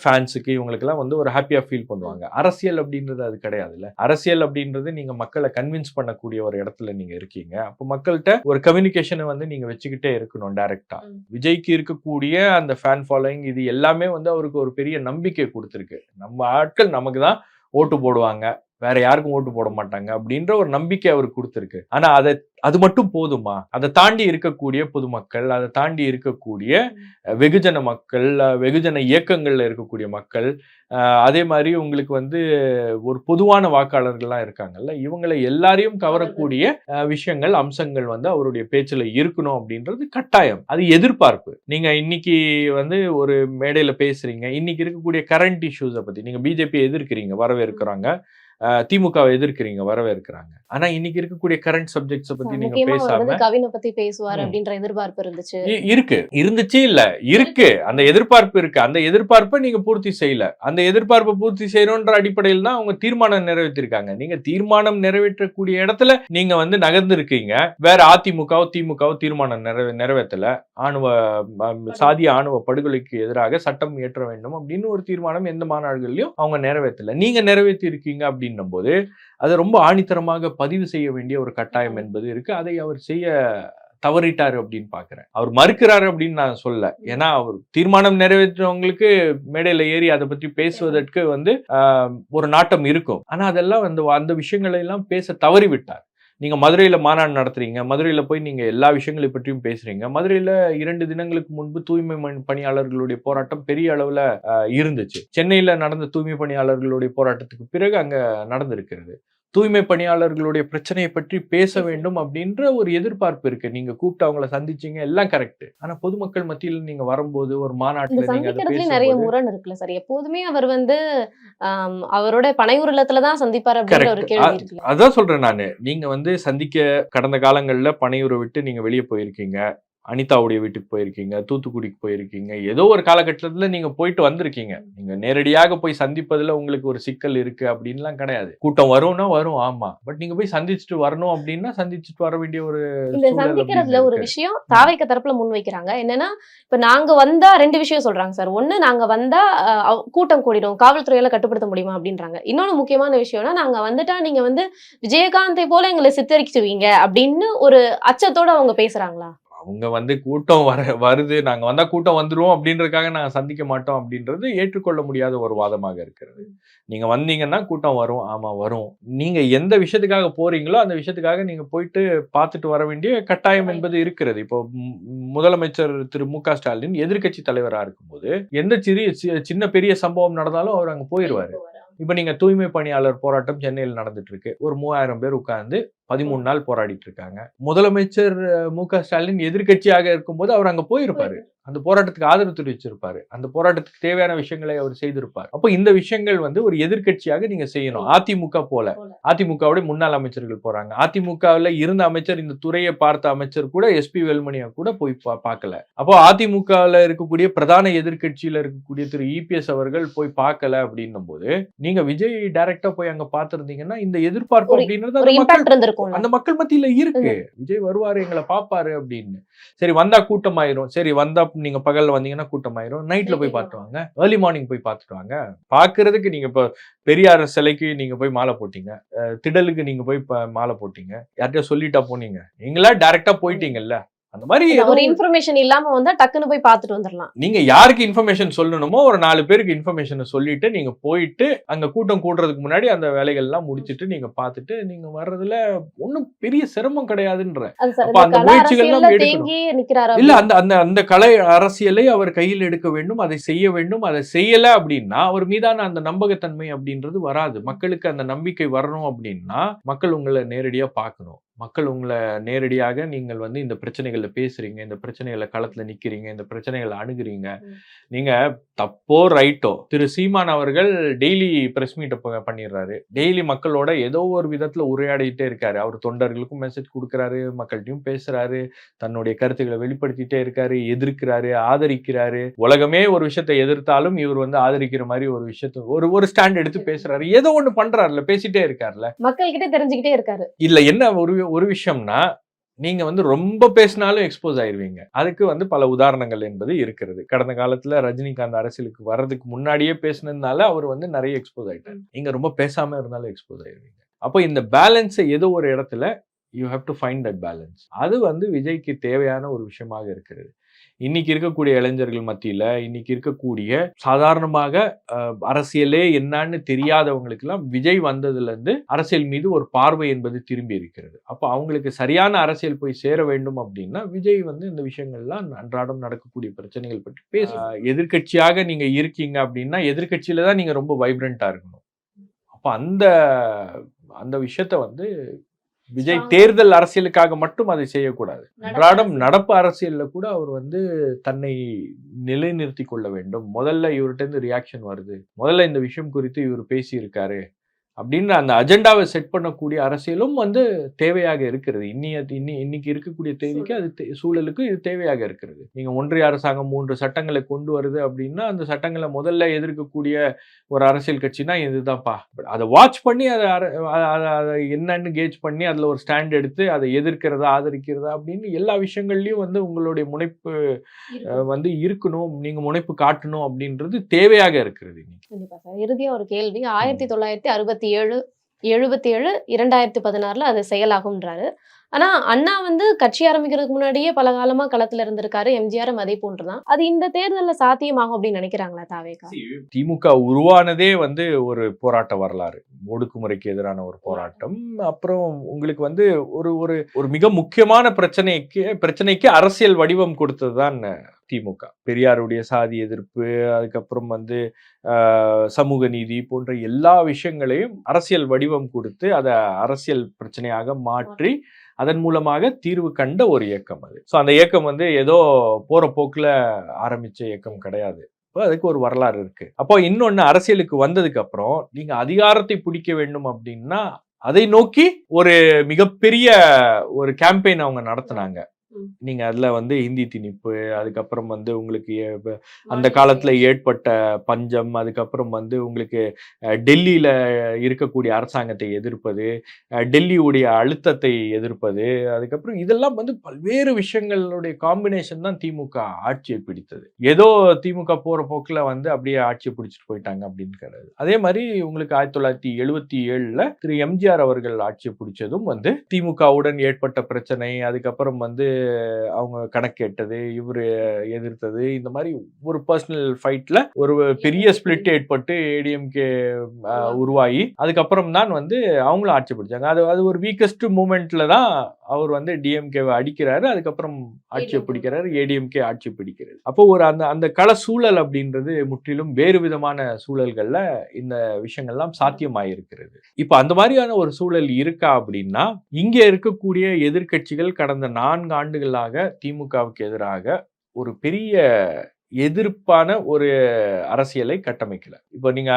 ஃபேன்ஸுக்கு இவங்களுக்கெல்லாம் வந்து ஒரு ஹாப்பியாக ஃபீல் பண்ணுவாங்க. அரசியல் அப்படின்றது அது கிடையாதுல்ல. அரசியல் அப்படின்றது நீங்க மக்களை கன்வின்ஸ் பண்ணக்கூடிய ஒரு இடத்துல நீங்க இருக்கீங்க. அப்போ மக்கள்கிட்ட ஒரு கம்யூனிகேஷனை வந்து நீங்க வச்சுக்கிட்டே இருக்கணும் டைரக்டா ம். விஜய்க்கு இருக்கக்கூடிய அந்த ஃபேன் ஃபாலோயிங் இது எல்லாமே வந்து அவருக்கு ஒரு பெரிய நம்பிக்கை கொடுத்துருக்கு. நம்ம ஆட்கள் நமக்கு தான் ஓட்டு போடுவாங்க. வேற யாருக்கும் ஓட்டு போட மாட்டாங்க அப்படின்ற ஒரு நம்பிக்கை அவர் கொடுத்துருக்கு. ஆனா அதை அது மட்டும் போதுமா? அதை தாண்டி இருக்கக்கூடிய பொதுமக்கள் அதை தாண்டி இருக்கக்கூடிய வெகுஜன மக்கள் வெகுஜன இயக்கங்கள்ல இருக்கக்கூடிய மக்கள் அதே மாதிரி உங்களுக்கு வந்து ஒரு பொதுவான வாக்காளர்கள்லாம் இருக்காங்கல்ல இவங்களை எல்லாரையும் கவரக்கூடிய விஷயங்கள் அம்சங்கள் வந்து அவருடைய பேச்சுல இருக்கணும் அப்படின்றது கட்டாயம். அது எதிர்பார்ப்பு. நீங்க இன்னைக்கு வந்து ஒரு மேடையில பேசுறீங்க இன்னைக்கு இருக்கக்கூடிய கரண்ட் இஷ்யூஸை பத்தி நீங்க பிஜேபி எதிர்க்கிறீங்க வரவேற்கிறாங்க. திமுகவை எதிர்க்கிறீங்க வரவேற்கிறாங்க. ஆனா இன்னைக்கு இருக்கக்கூடிய கரண்ட் சப்ஜெக்ட்ஸை பத்தி நீங்க பேசாம கவினை பத்தி பேசுவார். அப்படின்ற எதிர்பார்ப்பு இருந்துச்சு. இருக்கு. இருந்துச்சு இல்ல. இருக்கு. அந்த எதிர்பார்ப்பு இருக்கு. அந்த எதிர்பார்ப்பை நீங்க பூர்த்தி செய்யல. அந்த எதிர்பார்ப்பை பூர்த்தி செய்யணும்ன்ற அடிப்படையில் தான் அவங்க தீர்மானம் நிறைவேற்றிருக்காங்க. நீங்க தீர்மானம் நிறைவேற்றக்கூடிய இடத்துல நீங்க வந்து நகர்ந்து இருக்கீங்க வேற அதிமுகவோ திமுகவோ தீர்மானம் நிறைவே நிறைவேற்றல. ஆணுவ சாதிய ஆணுவ படுகொலைக்கு எதிராக சட்டம் இயற்ற வேண்டும் அப்படின்னு ஒரு தீர்மானம் எந்த மாநாடுகள்லயும் அவங்க நிறைவேற்றல. நீங்க நிறைவேற்றி இருக்கீங்க அப்படின்னும் போது அதை ரொம்ப ஆணித்தரமாக பதிவு செய்ய வேண்டிய ஒரு கட்டாயம் என்பது இருக்கு. அதை அவர் செய்ய தவறிட்டாரு அப்படின்னு பாக்குறேன். அவர் மறுக்கிறாரு அப்படின்னு நான் சொல்ல. ஏன்னா அவர் தீர்மானம் நிறைவேற்றவங்களுக்கு மேடையில ஏறி அதை பற்றி பேசுவதற்கு வந்து ஒரு நாட்டம் இருக்கும். ஆனா அதெல்லாம் வந்து அந்த விஷயங்களை எல்லாம் பேச தவறி நீங்கள் மதுரையில் மாநாடு நடத்துறீங்க மதுரையில் போய் நீங்கள் எல்லா விஷயங்களை பற்றியும் பேசுகிறீங்க மதுரையில் இரண்டு தினங்களுக்கு முன்பு தூய்மை பணியாளர்களுடைய போராட்டம் பெரிய அளவில் இருந்துச்சு. சென்னையில் நடந்த தூய்மை பணியாளர்களுடைய போராட்டத்துக்கு பிறகு அங்கே நடந்திருக்கிறது. தூய்மை பணியாளர்களுடைய பிரச்சனையை பற்றி பேச வேண்டும் அப்படின்ற ஒரு எதிர்பார்ப்பு இருக்கு. நீங்க கூப்பிட்டு அவங்கள சந்திச்சீங்க எல்லாம் கரெக்ட் ஆனா பொதுமக்கள் மத்தியில் நீங்க வரும்போது ஒரு மாநாட்டுல சந்திக்கிறதுலயும் நிறைய முரண் இருக்குல்ல சார்? எப்போதுமே அவர் வந்து அவரோட பனையூர் இல்லத்துல தான் சந்திப்பார் அப்படின்ற ஒரு. கேள்வி அதான் சொல்றேன் நானு. நீங்க வந்து சந்திக்க கடந்த காலங்கள்ல பனையூரை விட்டு நீங்க வெளியே போயிருக்கீங்க. அனிதாவுடைய வீட்டுக்கு போயிருக்கீங்க தூத்துக்குடிக்கு போயிருக்கீங்க. ஏதோ ஒரு காலகட்டத்துல நீங்க போயிட்டு வந்திருக்கீங்க. நீங்க நேரடியாக போய் சந்திப்பதுல உங்களுக்கு ஒரு சிக்கல் இருக்கு அப்படின்லாம் கிடையாது. கூட்டம் வரும்னா வரும் ஆமா. பட் நீங்க போய் சந்திச்சுட்டு வரணும் அப்படின்னா சந்திச்சுட்டு வர வேண்டிய ஒரு இந்த சந்திக்கிறதுல ஒரு. விஷயம் தாவைக்க தரப்புல முன் வைக்கிறாங்க. என்னன்னா இப்ப நாங்க வந்தா ரெண்டு விஷயம் சொல்றாங்க சார். ஒண்ணு நாங்க வந்தா அஹ், அவ- கூட்டம் கூடிடும் காவல்துறையால கட்டுப்படுத்த முடியுமா அப்படின்றாங்க. இன்னொன்னு முக்கியமான விஷயம்னா நாங்க வந்துட்டா நீங்க வந்து விஜயகாந்தை போல எங்களை சித்தரிச்சுவீங்க அப்படின்னு ஒரு அச்சத்தோட அவங்க பேசுறாங்களா? அவங்க வந்து கூட்டம் வர வருது நாங்கள் வந்தால் கூட்டம் வந்துடுவோம் அப்படின்றதுக்காக நாங்கள் சந்திக்க மாட்டோம் அப்படின்றது ஏற்றுக்கொள்ள முடியாத ஒரு வாதமாக இருக்கிறது. நீங்கள் வந்தீங்கன்னா கூட்டம் வரும் ஆமாம் வரும். நீங்கள் எந்த விஷயத்துக்காக போகிறீங்களோ அந்த விஷயத்துக்காக நீங்கள் போயிட்டு பார்த்துட்டு வர வேண்டிய கட்டாயம் என்பது இருக்கிறது. இப்போ முதலமைச்சர் திரு மு க ஸ்டாலின் எதிர்க்கட்சி தலைவராக இருக்கும்போது எந்த சிறிய சி- சின்ன பெரிய சம்பவம் நடந்தாலும் அவர் அங்கே போயிடுவாரு இப்ப நீங்க தூய்மை பணியாளர் போராட்டம் சென்னையில் நடந்துட்டு இருக்கு ஒரு மூவாயிரம் பேர் உட்கார்ந்து பதிமூணு நாள் போராடிட்டு இருக்காங்க முதலமைச்சர் மு க ஸ்டாலின் எதிர்க்கட்சியாக இருக்கும்போது அவர் அங்க போயிருப்பாரு. அந்த போராட்டத்துக்கு ஆதரவு தெரிவிச்சிருப்பாரு. அந்த போராட்டத்துக்கு தேவையான விஷயங்களை அவர் செய்திருப்பார். அப்போ இந்த விஷயங்கள் வந்து ஒரு எதிர்க்கட்சியாக நீங்க செய்யணும். அதிமுக போல. அதிமுகவுடைய முன்னாள் அமைச்சர்கள் போறாங்க. அதிமுகவில் இருந்த அமைச்சர் இந்த துறையை பார்த்த அமைச்சர் கூட எஸ்பி வேல்மணியா கூட போய் பார்க்கல. அப்போ அதிமுகவில் இருக்கக்கூடிய பிரதான எதிர்க்கட்சியில இருக்கக்கூடிய திரு. இபிஎஸ் அவர்கள் போய் பார்க்கல அப்படின்னும் போது நீங்க விஜய் டைரக்டா போய் அங்க பார்த்திருந்தீங்கன்னா இந்த எதிர்பார்ப்பு அப்படின்றது அந்த மக்கள் மத்தியில இருக்கு. விஜய் வருவாரு எங்களை பாப்பாரு அப்படின்னு. சரி வந்தா கூட்டமாயிரும். சரி வந்தா நீங்க பகல்ல வந்தீங்கன்னா கூட்டமாயிரும். நைட்ல போய் பார்த்துட்டு வாங்க ஏர்லி மார்னிங் போய் பார்த்துட்டு வாங்க பாக்குறதுக்கு நீங்க இப்ப பெரியார் சிலைக்கு நீங்க போய் மாலை போட்டீங்க. திடலுக்கு நீங்க போய் மாலை போட்டீங்க. யார்கிட்டயோ சொல்லிட்டா போனீங்க. நீங்களா டைரக்டா போயிட்டீங்கல்ல? அந்த மாதிரி ஒரு இன்ஃபர்மேஷன் இல்லாம வந்தா டக்குன்னு போய் பார்த்துட்டு வந்துடலாம் நீங்க யாருக்கு இன்ஃபர்மேஷன் சொல்லணுமோ ஒரு நாலு பேருக்கு இன்ஃபர்மேஷனை சொல்லிட்டு நீங்க போயிட்டு அங்க கூட்டம் கூடுறதுக்கு முன்னாடி அந்த வேலைகள் எல்லாம் முடிச்சிட்டு நீங்க பார்த்துட்டு நீங்க வர்றதுல ஒண்ணும் பெரிய சிரமம் கிடையாதுன்ற. அந்த முயற்சிகள் இல்ல அந்த அந்த அந்த கலை அரசியலை அவர் கையில் எடுக்க வேண்டும் அதை செய்ய வேண்டும். அதை செய்யல அப்படின்னா அவர் மீதான அந்த நம்பகத்தன்மை அப்படின்றது வராது. மக்களுக்கு அந்த நம்பிக்கை வரணும் அப்படின்னா மக்கள் உங்களை நேரடியா பார்க்கணும். மக்கள் உங்களை நேரடியாக நீங்கள் வந்து இந்த பிரச்சனைகளை பேசுறீங்க இந்த பிரச்சனைகளை களத்துல நிக்கிறீங்க இந்த பிரச்சனைகளை அணுகுறீங்க. நீங்க தப்போ ரைட்டோ திரு சீமான் அவர்கள் டெய்லி பிரஸ் மீட் பண்ணிடுறாரு டெய்லி மக்களோட ஏதோ ஒரு விதத்துல உரையாடிட்டே இருக்காரு. அவர் தொண்டர்களுக்கும் மெசேஜ் கொடுக்குறாரு மக்கள்கிட்டயும் பேசுறாரு தன்னுடைய கருத்துக்களை வெளிப்படுத்திட்டே இருக்காரு எதிர்க்கிறாரு ஆதரிக்கிறாரு. உலகமே ஒரு விஷயத்தை எதிர்த்தாலும் இவர் வந்து ஆதரிக்கிற மாதிரி ஒரு விஷயத்த ஒரு ஒரு ஸ்டாண்ட் எடுத்து பேசுறாரு. ஏதோ ஒண்ணு பண்றாருல பேசிட்டே இருக்காருல்ல. மக்கள் கிட்ட தெரிஞ்சுக்கிட்டே இருக்காரு. இல்ல என்ன ஒரு ஒரு விஷயம்னா நீங்க வந்து ரொம்ப பேசினாலும் எக்ஸ்போஸ் ஆயிருவீங்க. அதுக்கு வந்து பல உதாரணங்கள் என்பது இருக்கிறது. கடந்த காலத்துல ரஜினிகாந்த் அரசியலுக்கு வர்றதுக்கு முன்னாடியே பேசினதுனால அவர் வந்து நிறைய எக்ஸ்போஸ் ஆயிட்டார். நீங்க ரொம்ப பேசாம இருந்தாலும் எக்ஸ்போஸ் ஆயிருவீங்க. அப்போ இந்த பேலன்ஸை ஏதோ ஒரு இடத்துல you have to find that balance அது வந்து விஜய்க்கு தேவையான ஒரு விஷயமாக இருக்கிறது. இன்னைக்கு இருக்கக்கூடிய இளைஞர்கள் மத்தியில இன்னைக்கு இருக்கக்கூடிய சாதாரணமாக அரசியலே என்னன்னு தெரியாதவங்களுக்கெல்லாம் விஜய் வந்ததுல இருந்து அரசியல் மீது ஒரு பார்வை என்பது திரும்பி இருக்கிறது. அப்போ அவங்களுக்கு சரியான அரசியல் போய் சேர வேண்டும் அப்படின்னா விஜய் வந்து இந்த விஷயங்கள்லாம் அன்றாடம் நடக்கக்கூடிய பிரச்சனைகள் பற்றி பேச எதிர்கட்சியாக நீங்க இருக்கீங்க அப்படின்னா எதிர்கட்சியில தான் நீங்க ரொம்ப வைப்ரண்டா இருக்கணும். அப்போ அந்த அந்த விஷயத்த வந்து விஜய் தேர்தல் அரசியலுக்காக மட்டும் அதை செய்யக்கூடாது. அன்றாடம் நடப்பு அரசியல்ல கூட அவர் வந்து தன்னை நிலைநிறுத்தி கொள்ள வேண்டும். முதல்ல இவர்கிட்ட இருந்து ரியாக்ஷன் வருது. முதல்ல இந்த விஷயம் குறித்து இவர் பேசியிருக்காரு. அப்படின்ற அந்த அஜெண்டாவை செட் பண்ணக்கூடிய அரசியலும் வந்து தேவையாக இருக்கிறது. இன்னிய இன்னி இன்னைக்கு இருக்கக்கூடிய தேதிக்கு அது சூழலுக்கு இது தேவையாக இருக்கிறது. நீங்க ஒன்றிய அரசாங்கம் மூன்று சட்டங்களை கொண்டு வருது அப்படின்னா அந்த சட்டங்களை முதல்ல எதிர்க்கக்கூடிய ஒரு அரசியல் கட்சினா இதுதான்ப்பா. அதை வாட்ச் பண்ணி அதை அர- அ- அ- அதை என்னன்னு கேஜ் பண்ணி அதுல ஒரு ஸ்டாண்ட் எடுத்து அதை எதிர்க்கிறதா ஆதரிக்கிறதா அப்படின்னு எல்லா விஷயங்கள்லயும் வந்து உங்களுடைய முனைப்பு வந்து இருக்கணும். நீங்க முனைப்பு காட்டணும் அப்படின்றது தேவையாக இருக்கிறது இன்னைக்கு. கண்டிப்பா சார். இறுதியா ஒரு கேள்வி. ஆயிரத்தி தொள்ளாயிரத்தி அறுபத்தி ஏழு எழுபத்தி ஏழு இரண்டாயிரத்தி பதினாறுல அது செயலாகும்ன்றாரு. ஆனா அண்ணா வந்து கட்சி ஆரம்பிக்கிறதுக்கு முன்னாடியே பல காலமா களத்துல இருந்திருக்காரு. எம்ஜிஆரும் அதே போன்றுதான். அது இந்த தேர்தலில் சாத்தியமாகும் அப்படின்னு நினைக்கிறாங்களா தாவேகா திமுக உருவானதே வந்து ஒரு போராட்ட வரலாறு. ஒடுக்குமுறைக்கு எதிரான ஒரு போராட்டம். அப்புறம் உங்களுக்கு வந்து ஒரு ஒரு ஒரு மிக முக்கியமான பிரச்சனைக்கு பிரச்சனைக்கு அரசியல் வடிவம் கொடுத்ததுதான் திமுக. பெரியாருடைய சாதி எதிர்ப்பு அதுக்கப்புறம் வந்து சமூக நீதி போன்ற எல்லா விஷயங்களையும் அரசியல் வடிவம் கொடுத்து அதை அரசியல் பிரச்சனையாக மாற்றி அதன் மூலமாக தீர்வு கண்ட ஒரு இயக்கம் அது. ஸோ அந்த இயக்கம் வந்து ஏதோ போற போக்கில் ஆரம்பிச்ச இயக்கம் கிடையாது. இப்போ அதுக்கு ஒரு வரலாறு இருக்கு. அப்போ இன்னொன்று அரசியலுக்கு வந்ததுக்கு அப்புறம் நீங்க அதிகாரத்தை பிடிக்க வேண்டும் அப்படின்னா அதை நோக்கி ஒரு மிகப்பெரிய ஒரு கேம்பெயின் அவங்க நடத்துனாங்க. நீங்க அதுல வந்து ஹிந்தி திணிப்பு அதுக்கப்புறம் வந்து உங்களுக்கு அந்த காலத்துல ஏற்பட்ட பஞ்சம் அதுக்கப்புறம் வந்து உங்களுக்கு டெல்லியில இருக்கக்கூடிய அரசாங்கத்தை எதிர்ப்பது டெல்லியுடைய அழுத்தத்தை எதிர்ப்பது அதுக்கப்புறம் இதெல்லாம் வந்து பல்வேறு விஷயங்களுடைய காம்பினேஷன் தான் திமுக ஆட்சியை பிடித்தது. ஏதோ திமுக போற போக்குல வந்து அப்படியே ஆட்சியை பிடிச்சிட்டு போயிட்டாங்க அப்படின்னு கிடையாது அதே மாதிரி உங்களுக்கு ஆயிரத்தி தொள்ளாயிரத்தி எழுபத்தி ஏழுல திரு எம்ஜிஆர் அவர்கள் ஆட்சியை பிடிச்சதும் வந்து திமுகவுடன் ஏற்பட்ட பிரச்சனை அதுக்கப்புறம் வந்து அவங்க கணக்கேட்டது இவரு எதிர்த்தது இந்த மாதிரி ஒரு பர்சனல் ஃபைட்ல ஒரு பெரிய ஸ்பிளிட் ஏற்பட்டு ஏடிஎம்கே உருவாகி. அதுக்கப்புறம் தான் வந்து அவங்களும் ஆட்சி பிடிச்சாங்க. அது அது ஒரு வீக்கஸ்ட் மூமெண்ட்ல தான் அவர் வந்து டிஎம்கேவை அடிக்கிறாரு அதுக்கப்புறம் ஆட்சியை. பிடிக்கிறாரு ஏடிஎம்கே ஆட்சி பிடிக்கிறது. அப்போ ஒரு அந்த அந்த கள சூழல் அப்படின்றது முற்றிலும் வேறு விதமான சூழல்கள்ல இந்த விஷயங்கள்லாம் சாத்தியமாயிருக்கிறது. இப்போ அந்த மாதிரியான ஒரு சூழல் இருக்கா அப்படின்னா இங்க இருக்கக்கூடிய எதிர்க்கட்சிகள் கடந்த நான்கு ஆண்டுகளாக திமுகவுக்கு எதிராக ஒரு பெரிய எதிர்ப்பான ஒரு அரசியலை கட்டமைக்கல. இப்போ நீங்க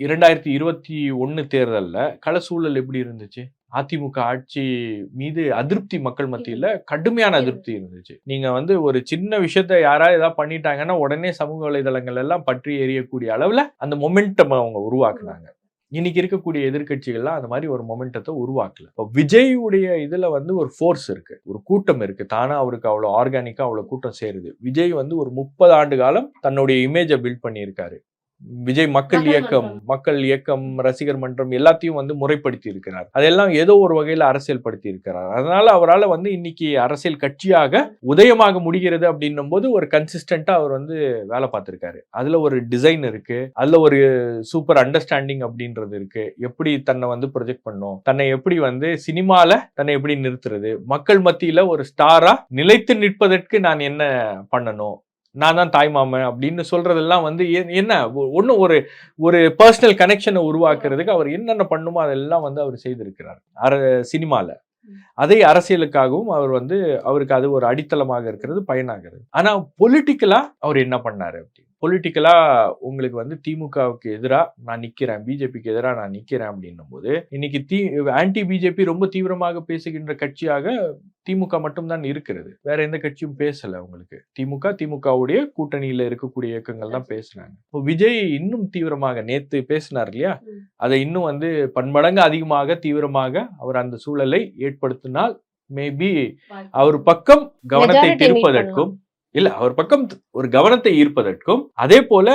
இரண்டாயிரத்தி இருபத்தி ஒன்னு தேர்தல்ல கள சூழல் எப்படி இருந்துச்சு? அதிமுக ஆட்சி மீது அதிருப்தி மக்கள் மத்தியில கடுமையான அதிருப்தி இருந்துச்சு. நீங்க வந்து ஒரு சின்ன விஷயத்த யாராவது ஏதாவது பண்ணிட்டாங்கன்னா உடனே சமூக வலைதளங்கள் எல்லாம் பற்றி எறியக்கூடிய அளவுல அந்த மொமெண்டம் அவங்க உருவாக்குனாங்க. இன்னைக்கு இருக்கக்கூடிய எதிர்க்கட்சிகள்லாம் அந்த மாதிரி ஒரு மொமெண்டத்தை உருவாக்கல. இப்போ விஜயுடைய இதுல வந்து ஒரு ஃபோர்ஸ் இருக்கு. ஒரு கூட்டம் இருக்கு. தானா அவருக்கு அவ்வளோ ஆர்கானிக்கா அவ்வளோ கூட்டம் சேருது. விஜய் வந்து ஒரு முப்பது ஆண்டு காலம் தன்னுடைய இமேஜை பில்ட் பண்ணியிருக்காரு. விஜய் மக்கள் இயக்கம். மக்கள் இயக்கம் ரசிகர் மன்றம் எல்லாத்தையும் வந்து முறைப்படுத்தி இருக்கிறார் அதெல்லாம் ஏதோ ஒரு வகையில அரசியல் படுத்தி இருக்கிறார் அதனால அவரால் வந்து இன்னைக்கு அரசியல் கட்சியாக உதயமாக முடிகிறது அப்படின்னும் போது ஒரு கன்சிஸ்டண்டா அவர் வந்து வேலை பார்த்திருக்காரு. அதுல ஒரு டிசைன் இருக்கு. அதுல ஒரு சூப்பர் அண்டர்ஸ்டாண்டிங் அப்படின்றது இருக்கு. எப்படி தன்னை வந்து ப்ரொஜெக்ட் பண்ணும் தன்னை எப்படி வந்து சினிமால தன்னை எப்படி நிறுத்துறது? மக்கள் மத்தியில ஒரு ஸ்டாரா நிலைத்து நிற்பதற்கு நான் என்ன பண்ணணும்? நான் தான் தாய் மாமன் அப்படின்னு சொல்றதெல்லாம் வந்து என்ன? ஒன்றும் ஒரு ஒரு பர்சனல் கனெக்ஷனை உருவாக்குறதுக்கு அவர் என்னென்ன பண்ணுமோ அதெல்லாம் வந்து அவர் செய்திருக்கிறார். அர சினிமால. அதை அரசியலுக்காகவும் அவர் வந்து அவருக்கு அது ஒரு அடித்தளமாக இருக்கிறது பயனாகிறது. ஆனா பொலிட்டிக்கலா அவர் என்ன பண்ணாரு அப்படி? பொலிட்டிக்கலா உங்களுக்கு வந்து திமுகவுக்கு எதிராக நான் நிக்கிறேன் பிஜேபிக்கு எதிராக நான் நிக்கிறேன் அப்படின்னும் போது இன்னைக்கு தி ஆன்டி பிஜேபி ரொம்ப தீவிரமாக பேசுகின்ற கட்சியாக திமுக மட்டும்தான் இருக்கிறது. வேற எந்த கட்சியும் பேசல உங்களுக்கு. திமுக திமுகவுடைய கூட்டணியில இருக்கக்கூடிய இயக்கங்கள் தான் பேசுனாங்க இப்போ விஜய் இன்னும் தீவிரமாக நேத்து பேசினார் இல்லையா. அதை இன்னும் வந்து பன்மடங்கு அதிகமாக தீவிரமாக அவர் அந்த சூழலை ஏற்படுத்தினால் மேபி அவர் பக்கம் கவனத்தை திருப்பதற்கும் இல்ல அவர் பக்கம் ஒரு கவனத்தை ஈர்ப்பதற்கும் அதே போல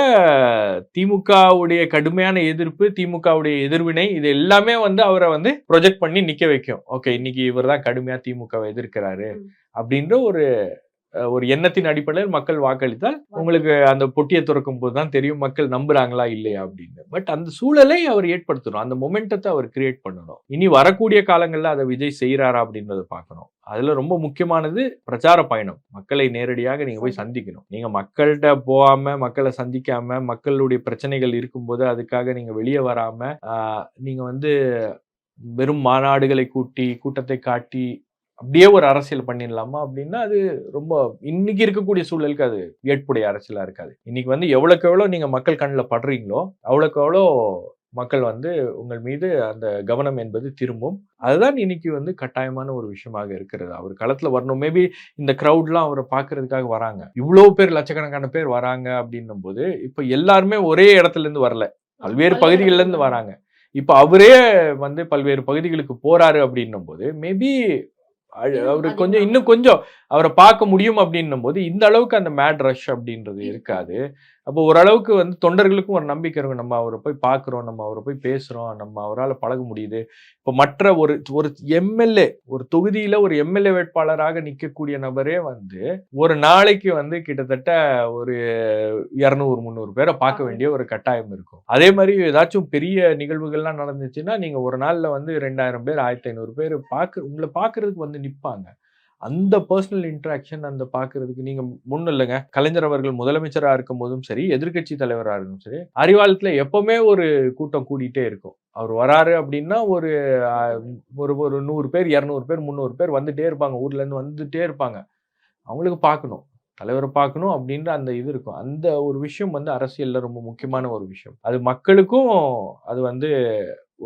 திமுகவுடைய கடுமையான எதிர்ப்பு திமுகவுடைய எதிர்வினை இது எல்லாமே வந்து அவரை வந்து ப்ரொஜெக்ட் பண்ணி நிக்க வைக்கும். ஓகே இன்னைக்கு இவர் தான் கடுமையா திமுகவை எதிர்க்கிறாரு. அப்படின்ற ஒரு ஒரு எண்ணத்தின் அடிப்படையில் மக்கள் வாக்களித்தால் உங்களுக்கு அந்த பொட்டியை திறக்கும் போது தான் தெரியும் மக்கள் நம்புறாங்களா இல்லையா அப்படின்னு. பட் அந்த சூழலை அவர் ஏற்படுத்தணும். அந்த மொமெண்டத்தை அவர் கிரியேட் பண்ணணும். இனி வரக்கூடிய காலங்கள்ல அதை விஜய் செய்யறாரா அப்படின்றத பார்க்கணும். அதில் ரொம்ப முக்கியமானது பிரச்சார பயணம். மக்களை நேரடியாக நீங்கள் போய் சந்திக்கணும். நீங்கள் மக்கள்கிட்ட போகாமல் மக்களை சந்திக்காமல் மக்களுடைய பிரச்சனைகள் இருக்கும்போது அதுக்காக நீங்கள் வெளியே வராமல் நீங்கள் வந்து வெறும் மாநாடுகளை கூட்டி கூட்டத்தை காட்டி அப்படியே ஒரு அரசியல் பண்ணிடலாமா அப்படின்னா அது ரொம்ப இன்னைக்கு இருக்கக்கூடிய சூழலுக்கு அது ஏற்புடைய அரசியலாக இருக்காது. இன்னைக்கு வந்து எவ்வளோக்கு எவ்வளோ நீங்கள் மக்கள் கண்ணில் படுறீங்களோ அவ்வளோக்கு எவ்வளோ மக்கள் வந்து உங்கள் மீது அந்த கவனம் என்பது திரும்பும். அதுதான் இன்னைக்கு வந்து கட்டாயமான ஒரு விஷயமாக இருக்கிறது. அவர் களத்துல வரணும். மேபி இந்த க்ரௌட்லாம் அவரை பார்க்கறதுக்காக வராங்க. இவ்வளோ பேர் லட்சக்கணக்கான பேர் வராங்க அப்படின்னும் போது இப்போ எல்லாருமே ஒரே இடத்துல இருந்து வரல. பல்வேறு பகுதிகள்ல இருந்து வராங்க. இப்போ அவரே வந்து பல்வேறு பகுதிகளுக்கு போறாரு அப்படின்னும் போது மேபி அவரு கொஞ்சம் இன்னும் கொஞ்சம் அவரை பார்க்க முடியும் அப்படின்னும் போது இந்த அளவுக்கு அந்த மேட் ரஷ் அப்படின்றது இருக்காது. அப்போ ஓரளவுக்கு வந்து தொண்டர்களுக்கும் ஒரு நம்பிக்கை இருக்கும். நம்ம அவரை போய் பார்க்குறோம் நம்ம அவரை போய் பேசுறோம் நம்ம அவரால் பழக முடியுது. இப்போ மற்ற ஒரு ஒரு எம்எல்ஏ ஒரு தொகுதியில ஒரு எம்எல்ஏ வேட்பாளராக நிற்கக்கூடிய நபரே வந்து ஒரு நாளைக்கு வந்து கிட்டத்தட்ட ஒரு இரநூறு முந்நூறு பேரை பார்க்க வேண்டிய ஒரு கட்டாயம் இருக்கும். அதே மாதிரி ஏதாச்சும் பெரிய நிகழ்வுகள்லாம் நடந்துச்சுன்னா நீங்க ஒரு நாள்ல வந்து ரெண்டாயிரம் பேர் ஆயிரத்தி ஐநூறு பேர் பார்க்க உங்களை பார்க்கறதுக்கு வந்து நிற்பாங்க அந்த பர்சனல் இன்ட்ராக்ஷன் அந்த பார்க்கறதுக்கு நீங்க முன்னும் இல்லைங்க. கலைஞர் அவர்கள் முதலமைச்சரா இருக்கும் போதும் சரி எதிர்க்கட்சி தலைவராக இருக்கும் சரி அறிவாளத்தில் எப்பவுமே ஒரு கூட்டம் கூடிட்டே இருக்கும். அவர் வராரு அப்படின்னா ஒரு ஒரு ஒரு நூறு பேர் இரநூறு பேர் முந்நூறு பேர் வந்துட்டே இருப்பாங்க. ஊர்ல இருந்து வந்துட்டே இருப்பாங்க. அவங்களுக்கு பார்க்கணும் தலைவரை பார்க்கணும் அப்படின்ற அந்த இது இருக்கும். அந்த ஒரு விஷயம் வந்து அரசியல்ல ரொம்ப முக்கியமான ஒரு விஷயம். அது மக்களுக்கும் அது வந்து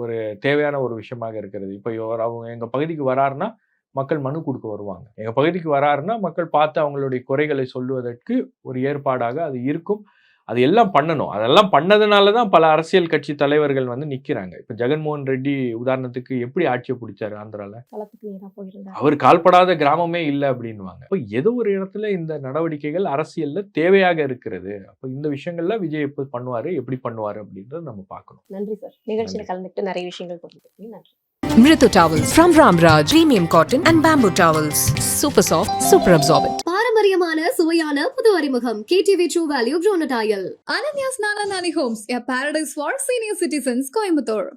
ஒரு தேவையான ஒரு விஷயமாக இருக்கிறது. இப்போ இவர் அவங்க எங்க பகுதிக்கு வராருன்னா மக்கள் மனு கொடுக்க வருவாங்க. எங்க பகுதிக்கு வராருன்னா மக்கள் பார்த்து அவங்களுடைய குறைகளை சொல்லுவதற்கு ஒரு ஏற்பாடாக அது இருக்கும். அது எல்லாம் பண்ணணும். அதெல்லாம் பண்ணதுனால தான் பல அரசியல் கட்சி தலைவர்கள் வந்து நிக்கிறாங்க. இப்போ ஜெகன்மோகன் ரெட்டி உதாரணத்துக்கு எப்படி ஆட்சியை பிடிச்சாரு ஆந்திரால? அவர் கால்படாத கிராமமே இல்லை அப்படின்னுவாங்க. அப்போ ஏதோ ஒரு இடத்துல இந்த நடவடிக்கைகள் அரசியல்ல தேவையாக இருக்கிறது. அப்போ இந்த விஷயங்கள்ல விஜய் எப்போ பண்ணுவாரு எப்படி பண்ணுவாரு அப்படின்றத நம்ம பார்க்கணும். நன்றி சார். நிகழ்ச்சியில கலந்துக்கிட்டு நிறைய விஷயங்கள் நன்றி. Mritu Towels from Ramraj. Premium cotton and bamboo towels. Super soft, super absorbent. பாரம்பரியமான சுவையான புது அறிமுகம் கேடிவி ட்ரூ வேல்யூ ப்ரோனடாயல் Ananya's Nana Nani Homes, a paradise for senior citizens, Coimbatore.